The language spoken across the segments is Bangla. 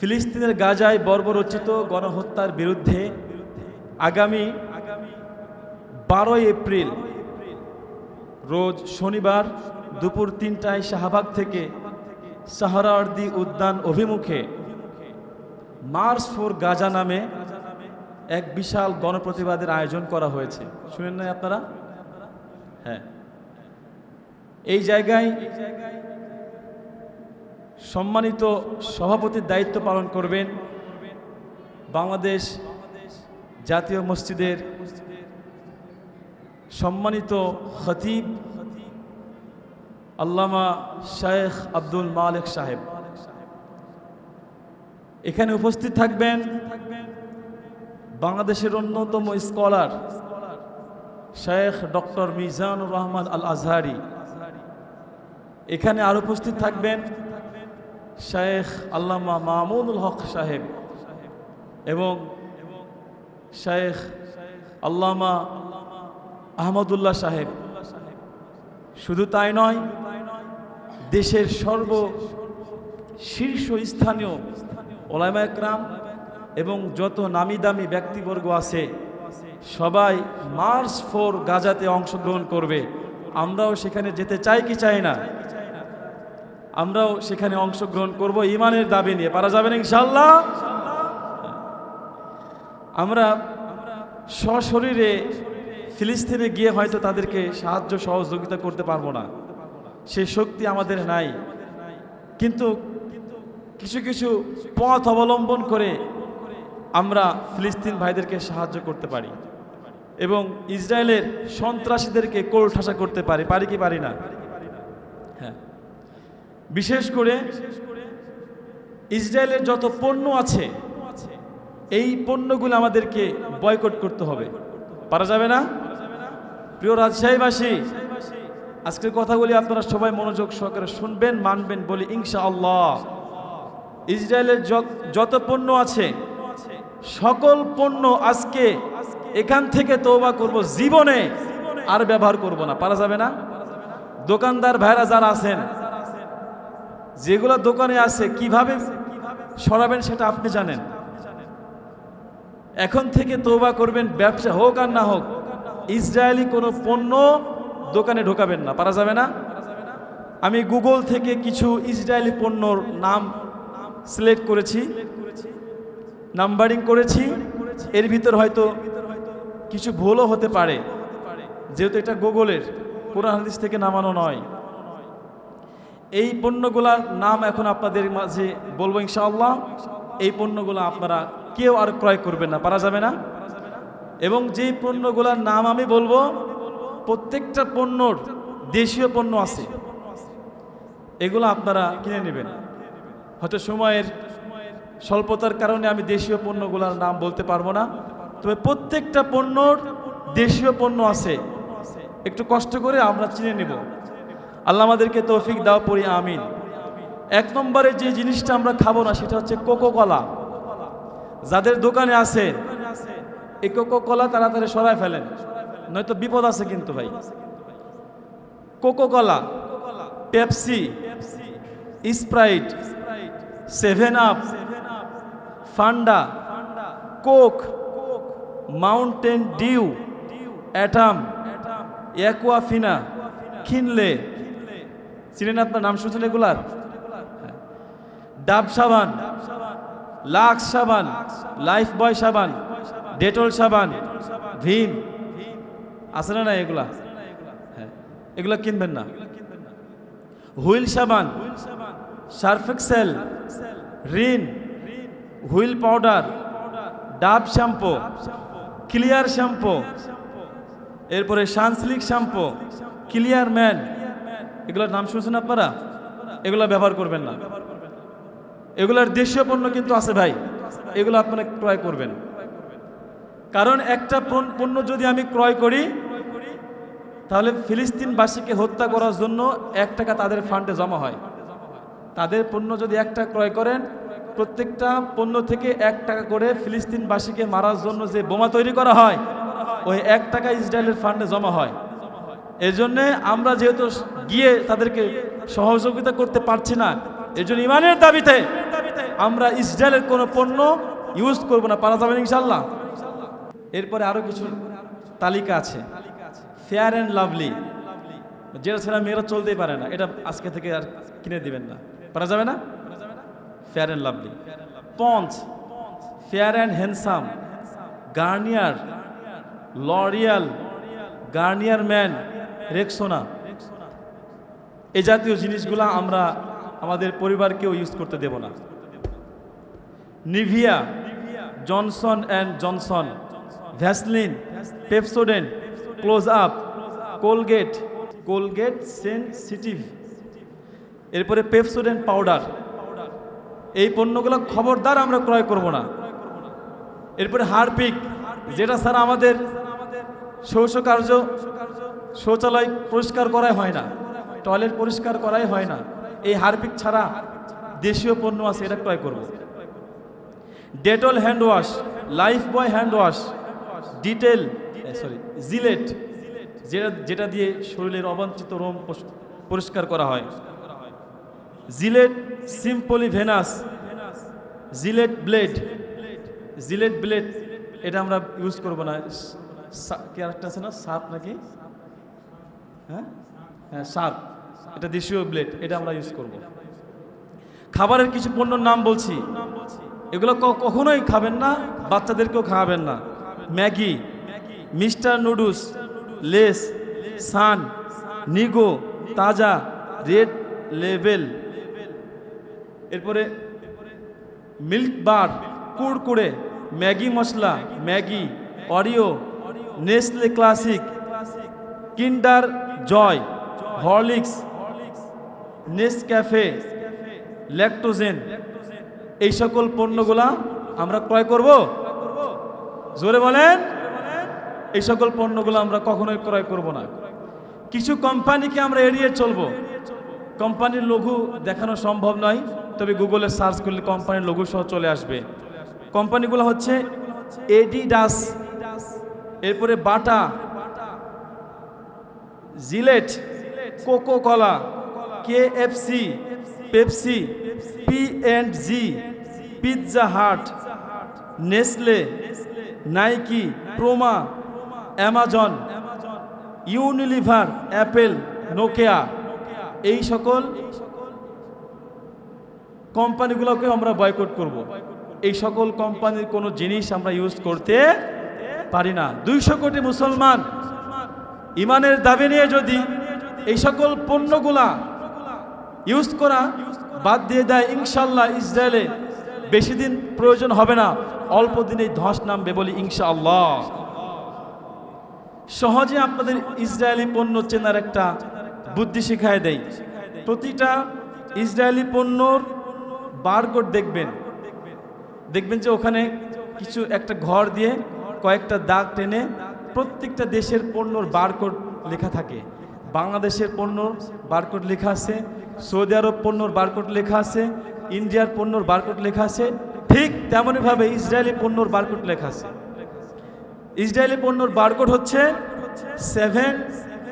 ফিলিস্তিনের গাজায় বর্বরচিত গণহত্যার বিরুদ্ধে আগামী বারোই এপ্রিল, রোজ শনিবার দুপুর তিনটায় শাহবাগ থেকে সাহারাওয়ার্দী উদ্যান অভিমুখে মার্চ ফোর গাজা নামে এক বিশাল গণপ্রতিবাদের আয়োজন করা হয়েছে। শুনেন নাই আপনারা? হ্যাঁ। এই জায়গায় সম্মানিত সভাপতির দায়িত্ব পালন করবেন বাংলাদেশ জাতীয় মসজিদের সম্মানিত খতিব আল্লামা শায়েখ আব্দুল মালেক সাহেব। এখানে উপস্থিত থাকবেন বাংলাদেশের অন্যতম স্কলার শেখ ডক্টর মিজানুর রহমান আল আজহারি এখানে আর উপস্থিত থাকবেন শেখ আল্লামা মামুনুল হক সাহেব এবং শেখ আল্লামা আহমদুল্লাহ সাহেব। শুধু তাই নয়, দেশের সর্ব শীর্ষ স্থানীয় ওলামা একরাম এবং যত নামি দামি ব্যক্তিবর্গ আছে, সবাই মার্চ ফোর গাজাতে অংশগ্রহণ করবে। আমরাও সেখানে যেতে চাই কি চাই না? আমরাও সেখানে অংশগ্রহণ করব ইমানের দাবি নিয়ে। পারা যাবেন ইনশাল্লাহ আমরা সশরীরে ফিলিস্তিনে গিয়ে হয়তো তাদেরকে সাহায্য সহযোগিতা করতে পারব না। সে শক্তি আমাদের নাই। কিন্তু কিছু কিছু পথ অবলম্বন করে আমরা ফিলিস্তিন ভাইদেরকে সাহায্য করতে পারি এবং ইসরায়েলের সন্ত্রাসীদেরকে কোল ঠাসা করতে পারি। পারি কি পারি না? বিশেষ করে ইসরায়েলের যত পণ্য আছে, এই পণ্যগুলো আমাদেরকে বয়কট করতে হবে। পারা যাবে না? প্রিয় রাজশাহীবাসী, আজকের কথাগুলি আপনারা সবাই মনোযোগ সহকারে শুনবেন, মানবেন, বলি ইনশা আল্লাহ ইসরায়েলের যত- পণ্য আছে, সকল পণ্য আজকে এখান থেকে তৌবা করব, জীবনে আর ব্যবহার করব না। পারা যাবে না? দোকানদার ভাইরা যারা আছেন যেগুলো দোকানে আছে, কীভাবে সরাবেন সেটা আপনি জানেন। এখন থেকে তৌবা করবেন, ব্যবসা হোক আর না হোক, ইসরায়েলি কোনো পণ্য দোকানে ঢোকাবেন না। পারা যাবে না? আমি গুগল থেকে কিছু ইসরায়েলি পণ্যর নাম সিলেক্ট করেছি, নাম্বারিং করেছি। এর ভিতর হয়তো কিছু ভুলও হতে পারে, যেহেতু এটা গুগলের, কোরআন হাদিস থেকে নামানো নয়। এই পণ্যগুলার নাম এখন আপনাদের মাঝে বলব ইনশাআল্লাহ। এই পণ্যগুলো আপনারা কেউ আর ক্রয় করবেন না, পারা যাবে না। এবং যেই পণ্যগুলোর নাম আমি বলব, প্রত্যেকটা পণ্যর দেশীয় পণ্য আছে। এগুলো আপনারা কিনে নেবেন। হয়তো সময়ের স্বল্পতার কারণে আমি দেশীয় পণ্যগুলোর নাম বলতে পারব না। তবে প্রত্যেকটা পণ্যর দেশীয় পণ্য আছে। একটু কষ্ট করে আমরা চিনে নেব। আল্লাহ আমাদেরকে তৌফিক দাও, পড়ি, আমিন। এক নম্বরে যে জিনিসটা আমরা খাব না, সেটা হচ্ছে কোকো কলা যাদের দোকানে আছে, এই কোকো কলা তাড়াতাড়ি সরায় ফেলেন। নয়তো বিপদ আছে কিন্তু ভাই। Coca Cola Pepsi Sprite seven up Fanta Coke Mountain Dew Atom Aquafina Kinley চিনেন আপনার নাম শুনছেন এগুলার। ডাব সাবান, লাক্স সাবান, লাইফ বয় সাবান, ডেটল সাবান ভিম আছে না না এগুলা হ্যাঁ এগুলা কিনবেন না হুইল সাবান, Surf Excel, Rin, Wheel powder, Dove shampoo, Clear shampoo, এরপরে সানসিল্ক শ্যাম্পু, ক্লিয়ার ম্যান এগুলোর নাম শুনছেন আপনারা? এগুলো ব্যবহার করবেন না। এগুলার দেশীয় পণ্য কিন্তু আছে ভাই। এগুলো আপনারা ক্রয় করবেন। কারণ একটা পণ্য যদি আমি ক্রয় করি, তাহলে ফিলিস্তিনবাসীকে হত্যা করার জন্য এক টাকা তাদের ফান্ডে জমা হয়। তাদের পণ্য যদি একটা ক্রয় করেন, প্রত্যেকটা পণ্য থেকে এক টাকা করে ফিলিস্তিনবাসীকে মারার জন্য যে বোমা তৈরি করা হয়, ওই এক টাকা ইসরায়েলের ফান্ডে জমা হয়। এই জন্যে আমরা যেহেতু গিয়ে তাদেরকে সহযোগিতা করতে পারছি না এই জন্য ইমানের দাবিতে আমরা ইসরায়েলের কোনো পণ্য ইউজ করব না, পারা যাবে ইনশাল্লাহ এরপরে আরও কিছু তালিকা আছে। ফেয়ার অ্যান্ড লাভলি যেটা ছাড়া মেয়েরা চলতেই পারে না, এটা আজকে থেকে আর কিনে দিবেন না। পারা যাবে না? ফেয়ার অ্যান্ড লাভলি পঞ্চ Fair and Handsome Garnier L'Oreal Garnier Man Rexona এই জাতীয় জিনিসগুলো আমরা আমাদের পরিবারকেও ইউজ করতে দেব না। Nivea, Johnson and Johnson, Vaseline, Pepsodent, Close Up, Colgate Colgate sensitive, এরপরে পেপসোডেন্ট পাউডার। এই পণ্যগুলো খবরদার আমরা ক্রয় করব না। এরপরে হারপিক, যেটা ছাড়া আমাদের শৌচকার্য শৌচালয় পরিষ্কার করাই হয় না, টয়লেট পরিষ্কার করাই হয় না, এই হারপিক ছাড়া দেশীয় পণ্য আছে, এটা ক্রয় করব। Dettol hand wash, Lifebuoy hand wash, Dettol sorry Gillette, যেটা যেটা দিয়ে শরীরের অবাঞ্ছিত রোম পরিষ্কার করা হয়। Gillette Simply Venus, Gillette blade Gillette blade, এটা আমরা ইউজ করব না কি আরেকটা আছে না, সাপ নাকি? হ্যাঁ? হ্যাঁ এটা দেশীয় ব্লেড, এটা আমরা ইউজ করব। খাবারের কিছু পণ্যর নাম বলছি। এগুলো কখনোই খাবেন না, বাচ্চাদেরকেও খাওয়াবেন না। ম্যাগি, মিস্টার নুডলস, লেস, সান, নিগো, তাজা, রেড লেভেল এরপরে milk bar, Kurkure, Maggi masala, Maggi, Oreo, Nestle Classic, Kinder Joy, Horlicks, Nescafe, Lactogen, এই সকল পণ্যগুলা আমরা ক্রয় করব? জোরে বলেন। এই সকল পণ্যগুলো আমরা কখনোই ক্রয় করব না। কিছু কোম্পানিকে আমরা এড়িয়ে চলবো। কোম্পানির লঘু দেখানো সম্ভব নয়, তবে গুগলে সার্চ করলে কোম্পানির লঘু সহ চলে আসবে। কোম্পানিগুলো হচ্ছে এডিডাস, এরপরে Bata Gillette Coca Cola K F C Pepsi P and G Pizza Hut Nestle Nike প্রোমা Amazon Unilever Apple Nokia এই সকল কোম্পানিগুলোকে আমরা বয়কট করব। এই সকল কোম্পানির কোনো জিনিস আমরা ইউজ করতে পারি না দুইশো কোটি মুসলমান ইমানের দাবি নিয়ে যদি এই সকল পণ্যগুলা ইউজ করা বাদ দিয়ে দেয় ইনশাল্লাহ ইসরায়েলে বেশি দিন প্রয়োজন হবে না। অল্প দিনেই ধস নামবে বলি ইনশাআল্লাহ। সহজে আপনাদের ইসরায়েলি পণ্য চেনার একটা বুদ্ধি শিখায় দেয় প্রতিটা ইসরায়েলি পণ্যর বারকোড দেখবেন। দেখবেন যে ওখানে কিছু একটা ঘর দিয়ে কয়েকটা দাগ টেনে প্রত্যেকটা দেশের পণ্যর বারকোড লেখা থাকে। বাংলাদেশের পণ্যর বারকোড লেখা আছে, সৌদি আরব পণ্যর বারকোড লেখা আছে, ইন্ডিয়ার পণ্যর বারকোড লেখা আছে, ঠিক তেমনইভাবে ইসরায়েলি পণ্যর বারকোড লেখা আছে। ইসরায়েলি পণ্যর বারকোড হচ্ছে সেভেন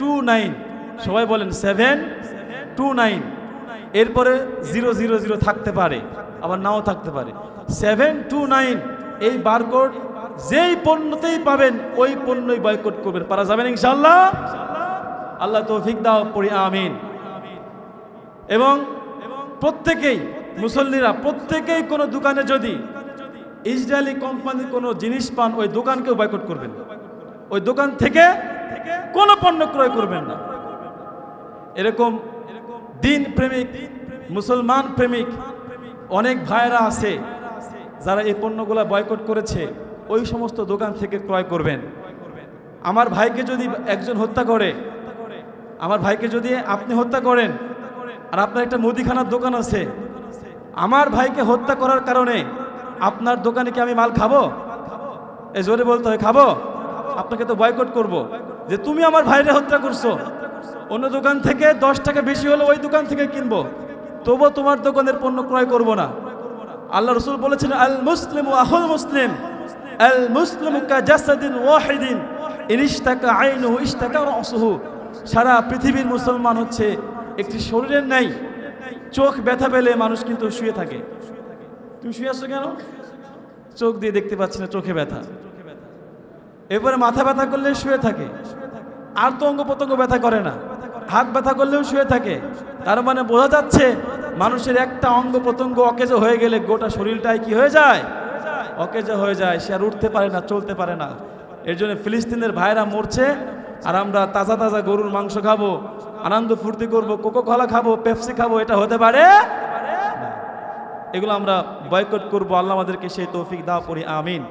টু নাইন সবাই বলেন সেভেন টু নাইন এরপরে জিরো জিরো জিরো থাকতে পারে, আবার নাও থাকতে পারে। সেভেন টু নাইন এই বারকোড যেই পণ্যতেই পাবেন, ওই পণ্যই বয়কট করবেন। পারা যাবেন ইনশাল্লাহ আল্লাহ তৌফিক দাও, পড়ি, আমিন। এবং প্রত্যেকেই, মুসল্লিরা, প্রত্যেকেই কোনো দোকানে যদি ইসরায়েলি কোম্পানির কোনো জিনিস পান, ওই দোকানকেও বয়কট করবেন। ওই দোকান থেকে কোনো পণ্য ক্রয় করবেন না। এরকম দিন প্রেমিক, মুসলমান প্রেমিক, অনেক ভাইরা আছে যারা এই পণ্যগুলো বয়কট করেছে। ওই সমস্ত দোকান থেকে ক্রয় করবেন। আমার ভাইকে যদি একজন হত্যা করে, আমার ভাইকে যদি আপনি হত্যা করেন, আর আপনার একটা মুদিখানার দোকান আছে, আমার ভাইকে হত্যা করার কারণে আপনার দোকানে কি আমি মাল খাব? এ জোরে বলতে হয়, খাব। আপনাকে তো বয়কট করব। যে তুমি আমার ভাইরে হত্যা করছ, অন্য দোকান থেকে দশ টাকা বেশি হলে ওই দোকান থেকে কিনবো। তবুও তোমার দোকানের পণ্য ক্রয় করব না। আল্লাহ রসুল বলেছেন আল মুসলিম ও আহুল মুসলিম। আল মুসলিম কাজাসাদিন ওয়াহিদিন ইনিস্তাকা আইনুহু ইস্তাকা রাসুহু। সারা পৃথিবীর মুসলমান হচ্ছে একটি শরীরের নাই চোখ ব্যথা পেলে মানুষ কিন্তু শুয়ে থাকে। তুমি শুয়ে আসছো কেন? চোখ দিয়ে দেখতে পাচ্ছি না চোখে ব্যথা। এরপরে মাথা ব্যথা করলে শুয়ে থাকে। আর তো অঙ্গ প্রত্যঙ্গ ব্যথা করে না। হাত ব্যথা করলেও শুয়ে থাকে। তার মানে বোঝা যাচ্ছে মানুষের একটা অঙ্গ প্রত্যঙ্গ অকেজ হয়ে গেলে গোটা শরীরটাই কি হয়ে যায়? অকেজ হয়ে যায়, সে আর উঠতে পারে না, চলতে পারে না। এর জন্য ফিলিস্তিনের ভাইরা মরছে, আর আমরা তাজা তাজা গরুর মাংস খাব, আনন্দ ফুর্তি করব কোকো কলা খাব পেপসি খাব, এটা হতে পারে? এগুলো আমরা বয়কট করব, আল্লাহ আমাদেরকে সেই তৌফিক দাও করি, আমিন।